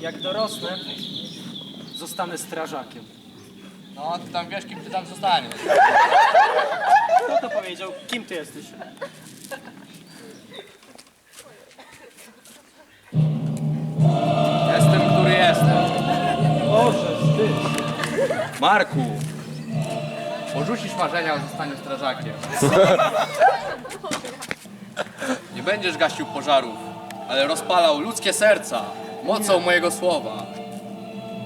Jak dorosnę, zostanę strażakiem. No, ty tam wiesz, kim ty tam zostaniesz. Kto to powiedział? Kim ty jesteś? Jestem, który jestem. Boże, ty. Marku, porzucisz marzenia o zostaniu strażakiem. Nie będziesz gasił pożarów, ale rozpalał ludzkie serca mocą mojego słowa.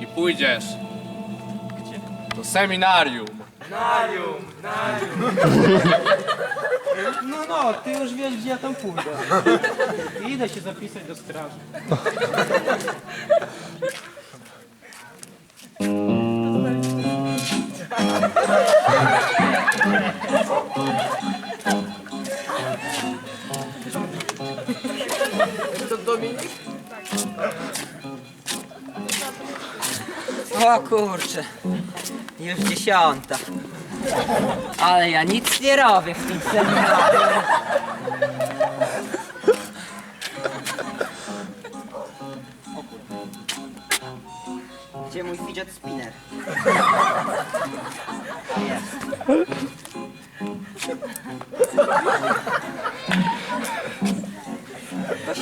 I pójdziesz do seminarium. No, no, ty już wiesz, gdzie ja tam pójdę. Idę się zapisać do straży. O kurczę, już dziesiąta. Ale ja nic nie robię w tym seminarium. Gdzie mój fidget spinner? Jest.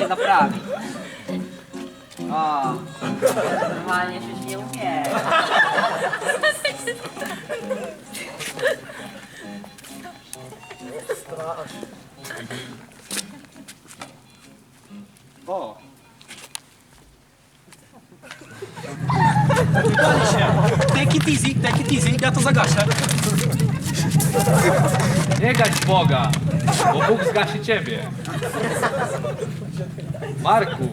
Naprawi. O, normalnie się nie umie. O! Take it easy, take it easy, ja to zagaszę. Nie gać Boga, bo Bóg zgasi ciebie. Marku,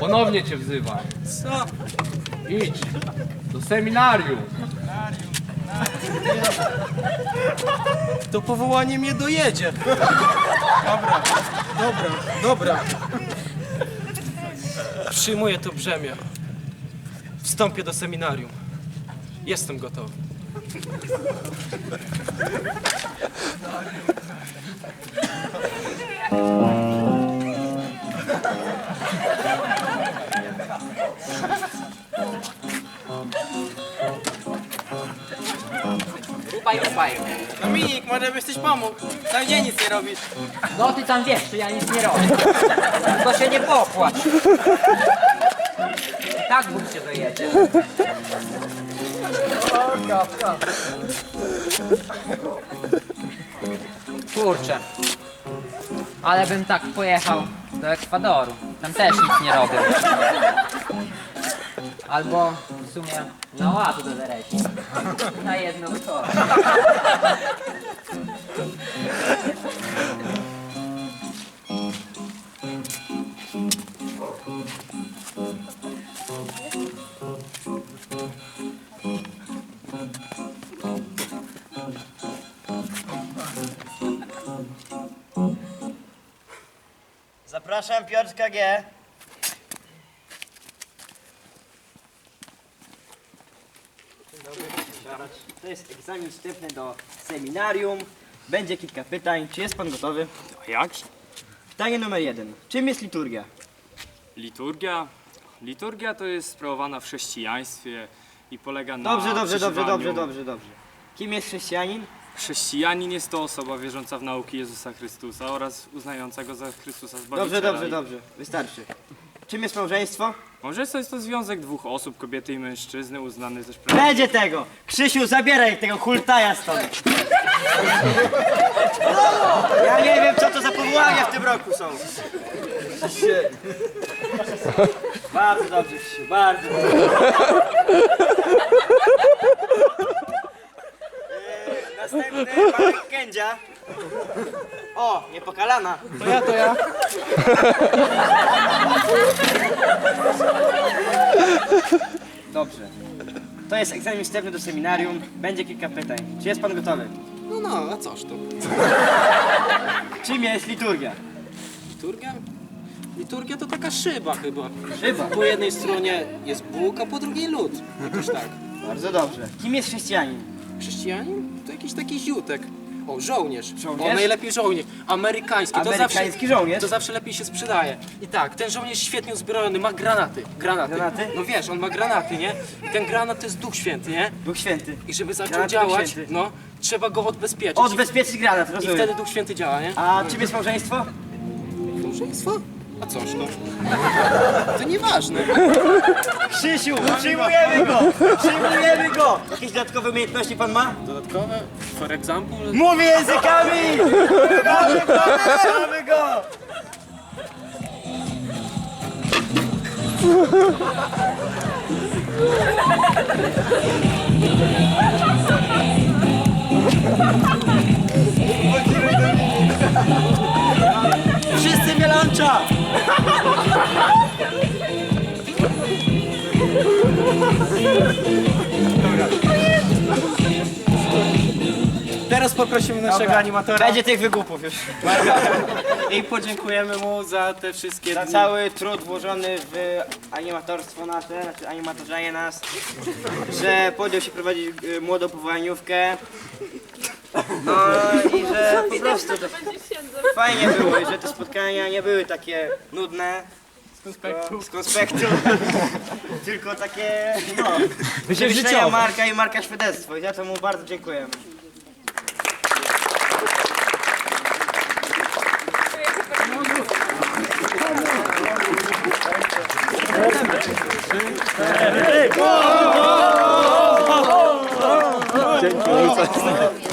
ponownie cię wzywam. Co? Idź do seminarium. To powołanie mnie dojedzie. Dobra, dobra, dobra. Przyjmuję to brzemię. Wstąpię do seminarium. Jestem gotowy. Rubaj. Dominik, może byś coś pomógł? Cały dzień nic nie robisz. No ty tam wiesz, że ja nic nie robię. Tylko się nie popłacz. Tak Bóg się dojedzie. Kurczę. Ale bym tak pojechał do Ekwadoru. Tam też nic nie robię. Albo sumie na ładu do Dereci. Na jedno wczoraj. Zapraszam Piotrka G. To jest egzamin wstępny do seminarium. Będzie kilka pytań. Czy jest pan gotowy? Jakże? Pytanie numer jeden. Czym jest liturgia? Liturgia? Liturgia to jest sprawowana w chrześcijaństwie i polega na Dobrze, dobrze, dobrze, przeżywaniu- dobrze, dobrze, dobrze. Kim jest chrześcijanin? Chrześcijanin jest to osoba wierząca w nauki Jezusa Chrystusa oraz uznająca go za Chrystusa Zbawiciela. Dobrze, dobrze, I dobrze. Wystarczy. Czym jest małżeństwo? Małżeństwo jest to związek dwóch osób, kobiety i mężczyzny, uznany też prawem. Będzie tego! Krzysiu, zabieraj tego hultaja stąd! Ja nie wiem, co to za powołania w tym roku są. Bardzo dobrze, Krzysiu, bardzo dobrze. Yy, Następny Marek Kędzia. O, niepokalana. To ja, to ja. Dobrze. To jest egzamin wstępny do seminarium. Będzie kilka pytań. Czy jest pan gotowy? No, no, a coż to? Czym jest liturgia? Liturgia? Liturgia to taka szyba chyba. Szyba. Po jednej stronie jest Bóg, a po drugiej lud. Jakoś tak. Bardzo dobrze. Kim jest chrześcijanin? Chrześcijanin to jakiś taki ziutek. O, żołnierz. Żołnierz? O, najlepiej żołnierz. Amerykański. To Amerykański zawsze, żołnierz? To zawsze lepiej się sprzedaje. I tak, ten żołnierz świetnie uzbrojony, ma granaty. Granaty. Granaty? No wiesz, on ma granaty, nie? I ten granat to jest Duch Święty, nie? Duch Święty. I żeby zaczął Granat Duch działać, Święty. no, trzeba go odbezpieczyć. Odbezpieczyć granat, I rozumiem. wtedy Duch Święty działa, nie? A czym jest małżeństwo? Małżeństwo? A coż to? To nieważne. Krzysiu, przyjmujemy go! Przyjmujemy go! Jakieś dodatkowe umiejętności pan ma? Dodatkowe, for example, Mówi językami! Mamy go! Mamy go! Teraz poprosimy naszego Dobra. animatora Będzie tych wygłupów już. i podziękujemy mu za te wszystkie Za dni. cały trud włożony w animatorstwo nasze, znaczy animatorzenie nas, że podjął się prowadzić y, młodą powołaniówkę. No i że po prostu to fajnie było i że te spotkania nie były takie nudne. Z konspektu. Tylko takie, no, wymyślenia Marka i Marka Świadectwo i za to mu bardzo dziękujemy. Tebrik! Tebrik!